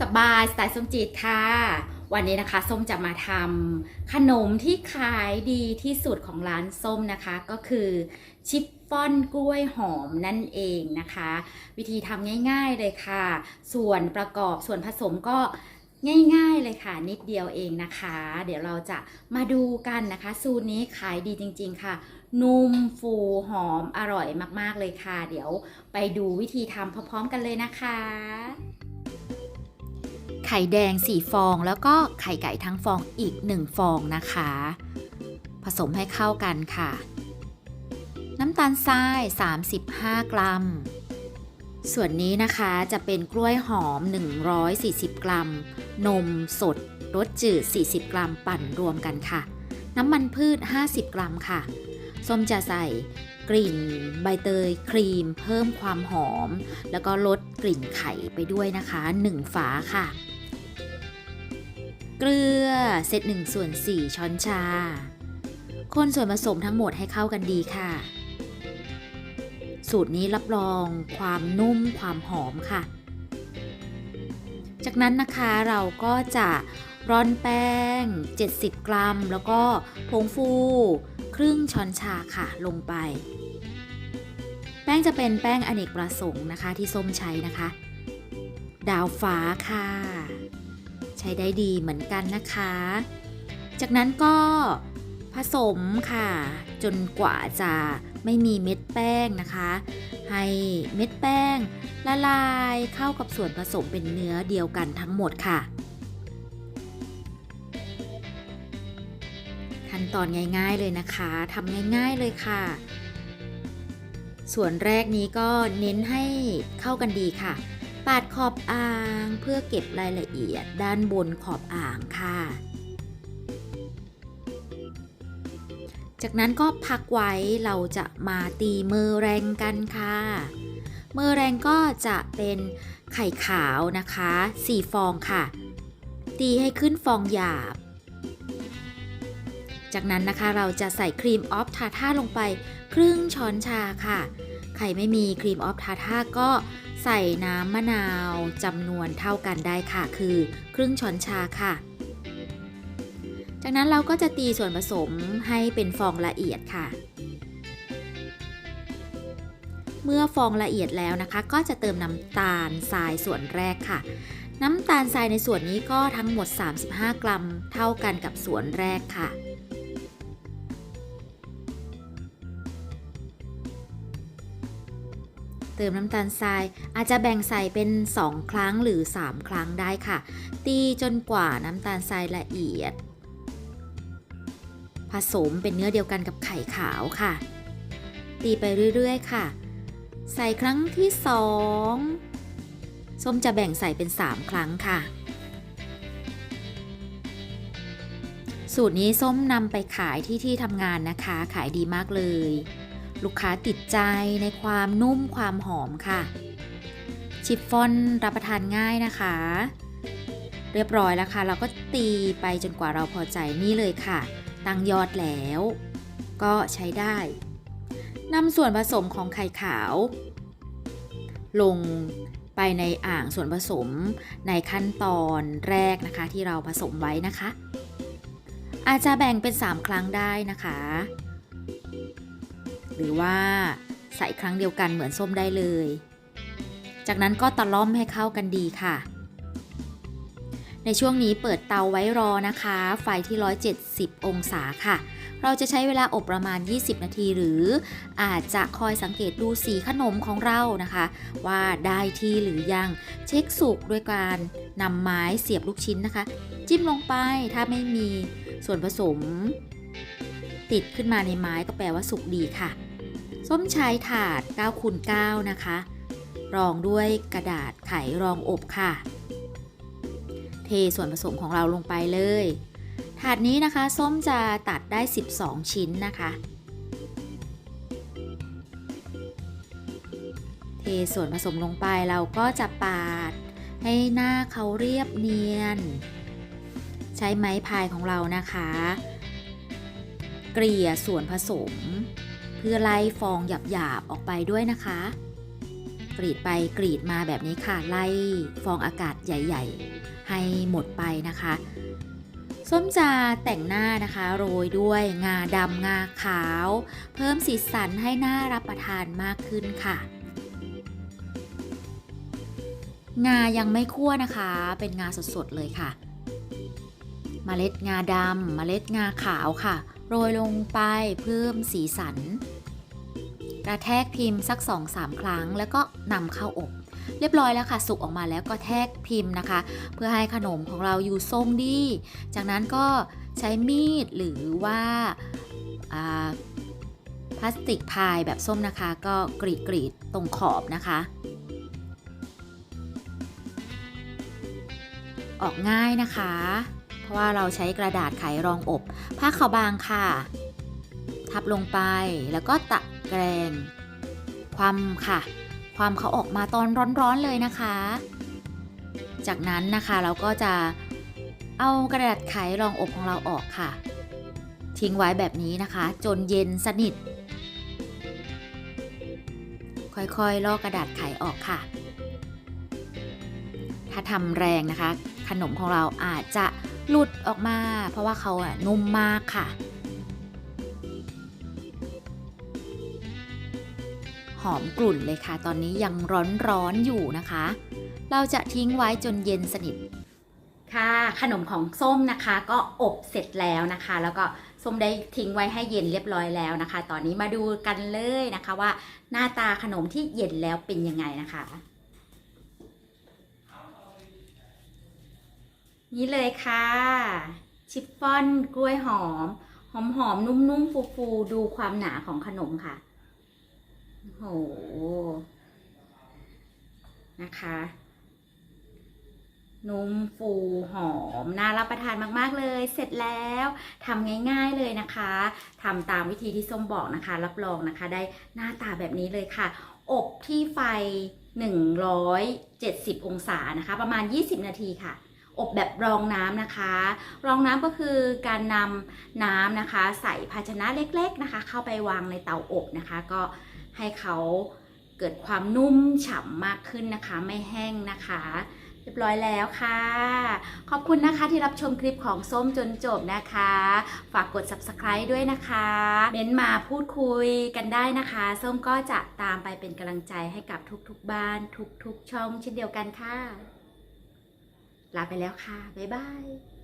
สบายสไตล์ส้มจีดค่ะ วันนี้นะคะส้มจะมาทำขนมที่ขายดีที่สุดของร้านส้มนะคะ ก็คือชิฟฟ่อนกล้วยหอมนั่นเองนะคะ วิธีทำง่ายๆเลยค่ะ ส่วนประกอบส่วนผสมก็ง่ายๆเลยค่ะ นิดเดียวเองนะคะ เดี๋ยวเราจะมาดูกันนะคะ สูตรนี้ขายดีจริง ๆ ค่ะ นุ่มฟูหอมอร่อยมากๆเลยค่ะ เดี๋ยวไปดูวิธีทำพร้อมๆกันเลยนะคะ ไข่แดง 4 ฟอง แล้วก็ไข่ไก่ทั้งฟองอีก 1 ฟองนะคะ ผสมให้เข้ากันค่ะ น้ำตาลทราย 35 กรัม ส่วนนี้นะคะจะเป็นกล้วยหอม 140 กรัม นมสดรสจืด 40 กรัมปั่นรวมกันค่ะ น้ำมันพืช 50 กรัมค่ะ ส้มจะใส่กลิ่นใบเตยครีม เพิ่มความหอม แล้วก็ลดกลิ่นไข่ไปด้วยนะคะ 1 ฝาค่ะ เกลือเศษ1ส่วน4ช้อนชา คนส่วนผสมทั้งหมดให้เข้ากันดีค่ะ สูตรนี้รับรองความนุ่มความหอมค่ะ จากนั้นนะคะเราก็จะร่อนแป้ง 70 กรัม แล้วก็ผงฟู ครึ่งช้อนชาค่ะลงไป แป้งจะเป็นแป้งอเนกประสงค์นะคะที่ส้มใช้นะคะ ดาวฟ้าค่ะ ใช้ได้ดีเหมือนกันนะคะ จากนั้นก็ผสมค่ะ จนกว่าจะไม่มีเม็ดแป้งนะคะ ให้เม็ดแป้งละลายเข้ากับส่วนผสมเป็นเนื้อเดียวกันทั้งหมดค่ะ ขั้นตอนง่ายๆเลยนะคะทำง่ายๆเลยค่ะ ส่วนแรกนี้ก็เน้นให้เข้ากันดีค่ะ ปาดขอบอ่างเพื่อเก็บรายละเอียดด้านบนขอบอ่างค่ะ จากนั้นก็พักไว้เราจะมาตีมือแรงกันค่ะมือแรงก็จะเป็นไข่ขาวนะคะ4ฟองค่ะ ตีให้ขึ้นฟองหยาบ จากนั้นนะคะเราจะใส่ครีมออฟทาท่าลงไปครึ่งช้อนชาค่ะ ใครไม่มีครีมออฟทาท่าก็ ใส่น้ำมะนาวจำนวนเท่ากันได้ค่ะ คือครึ่งช้อนชาค่ะ จากนั้นเราก็จะตีส่วนผสมให้เป็นฟองละเอียดค่ะ เมื่อฟองละเอียดแล้วนะคะ ก็จะเติมน้ำตาลทรายส่วนแรกค่ะ น้ำตาลทรายในส่วนนี้ก็ทั้งหมด 35 กรัม เท่ากันกับส่วนแรกค่ะ เติมน้ำตาลทรายอาจจะแบ่งใส่เป็น 2 ครั้งหรือ 3 ครั้งได้ค่ะ ตีจนกว่าน้ำตาลทรายละเอียด ผสมเป็นเนื้อเดียวกันกับไข่ขาวค่ะ ตีไปเรื่อยๆค่ะ ใส่ครั้งที่ 2 ส้มจะแบ่งใส่เป็น 3 ครั้งค่ะสูตรนี้ส้มนำไปขายที่ที่ทำงานนะคะ ขายดีมากเลย ลูกค้าติดใจในความนุ่มความหอมค่ะ ชิฟฟ่อนรับประทานง่ายนะคะ เรียบร้อยแล้วค่ะ เราก็ตีไปจนกว่าเราพอใจนี่เลยค่ะ ตั้งยอดแล้ว ก็ใช้ได้นำส่วนผสมของไข่ขาว ลงไปในอ่างส่วนผสมในขั้นตอนแรกนะคะที่เราผสมไว้นะคะ อาจจะแบ่งเป็น 3 ครั้งได้นะคะ หรือว่าใส่ครั้งเดียวกันเหมือนส้มได้เลย จากนั้นก็ตะล่อมให้เข้ากันดีค่ะ ในช่วงนี้เปิดเตาไว้รอนะคะ ไฟที่ 170 องศาค่ะ เราจะใช้เวลาอบประมาณ 20 นาทีหรือ อาจจะคอยสังเกตดูสีขนมของเรานะคะ ว่าได้ที่หรือยัง เช็คสุกด้วยการนำไม้เสียบลูกชิ้นนะคะ จิ้มลงไปถ้าไม่มีส่วนผสมติดขึ้นมาในไม้ก็แปลว่าสุกดีค่ะ ส้มใช้ถาด9คูณ9นะคะ รองด้วยกระดาษไขรองอบค่ะ เทส่วนผสมของเราลงไปเลย ถาดนี้นะคะ ส้มจะตัดได้ 12 ชิ้นนะคะ เทส่วนผสมลงไปเราก็จะปาด ให้หน้าเขาเรียบเนียน ใช้ไม้พายของเรานะคะ เกลี่ยส่วนผสม พื่อไล่ฟองหยาบๆออกไปด้วยนะคะ กรีดไปกรีดมาแบบนี้ค่ะ ไล่ฟองอากาศใหญ่ ๆ ให้หมดไปนะคะ ส้มจะแต่งหน้านะคะ โรยด้วยงาดำงาขาว เพิ่มสีสันให้หน่ารับประทานมากขึ้นค่ะ งายังไม่คั่วนะคะ เป็นงาสดๆเลยค่ะเมล็ดงาดำเมล็ดงาขาวค่ะ โรยลงไปเพิ่มสีสัน กระแทกพิมพ์สัก 2-3 ครั้ง แล้วก็นำเข้าอบ เรียบร้อยแล้วค่ะ สุกออกมาแล้วก็แทกพิมพ์นะคะ เพื่อให้ขนมของเราอยู่ทรงดี จากนั้นก็ใช้มีดหรือว่าพลาสติกพายแบบส้มนะคะ ก็กรีดกรีดตรงขอบนะคะ ออกง่ายนะคะ เพราะว่าเราใช้กระดาษไขรองอบ ผ้าขาวบางค่ะ ทับลงไปแล้วก็ตะแกรงความค่ะ ความเขาออกมาตอนร้อนๆเลยนะคะ จากนั้นนะคะเราก็จะเอากระดาษไขรองอบของเราออกค่ะ ทิ้งไว้แบบนี้นะคะ จนเย็นสนิท ค่อยๆลอกกระดาษไขออกค่ะ ถ้าทำแรงนะคะ ขนมของเราอาจจะหลุดออกมา เพราะว่าเขาอะนุ่มมากค่ะ อมกลุ่นเลยค่ะ ตอนนี้ยังร้อนๆอยู่นะคะ เราจะทิ้งไว้จนเย็นสนิท ค่ะ ขนมของส้มนะคะ ก็อบเสร็จแล้วนะคะ แล้วก็ส้มได้ทิ้งไว้ให้เย็นเรียบร้อยแล้วนะคะ ตอนนี้มาดูกันเลยนะคะว่าหน้าตาขนมที่เย็นแล้วเป็นยังไงนะคะนี่เลยค่ะ ชิฟฟ่อนกล้วยหอม หอมหอมๆนุ่มๆ ฟูๆ ดูความหนาของขนมค่ะ โอ้โห นะคะ นุ่มฟูหอม น่ารับประทานมาก ๆ เลย เสร็จแล้วทำง่าย ๆ เลยนะคะทำตามวิธีที่ส้มบอกนะคะ รับรองนะคะ ได้หน้าตาแบบนี้เลยค่ะ อบที่ไฟ 170 องศานะคะ ประมาณ 20 นาทีค่ะอบแบบรองน้ำนะคะ รองน้ำก็คือการนำน้ำนะคะ ใส่ภาชนะเล็ก ๆนะคะ เข้าไปวางในเตาอบนะคะ ก็ ให้เขาเกิดความนุ่มฉ่ำมากขึ้นนะคะ ไม่แห้งนะคะ เรียบร้อยแล้วค่ะ ขอบคุณนะคะที่รับชมคลิปของส้มจนจบนะคะ ฝากกด subscribe ด้วยนะคะ เม้นมาพูดคุยกันได้นะคะ ส้มก็จะตามไปเป็นกำลังใจให้กับทุกๆบ้าน ทุกๆช่องเช่นเดียวกันค่ะ ลาไปแล้วค่ะ บ๊ายบาย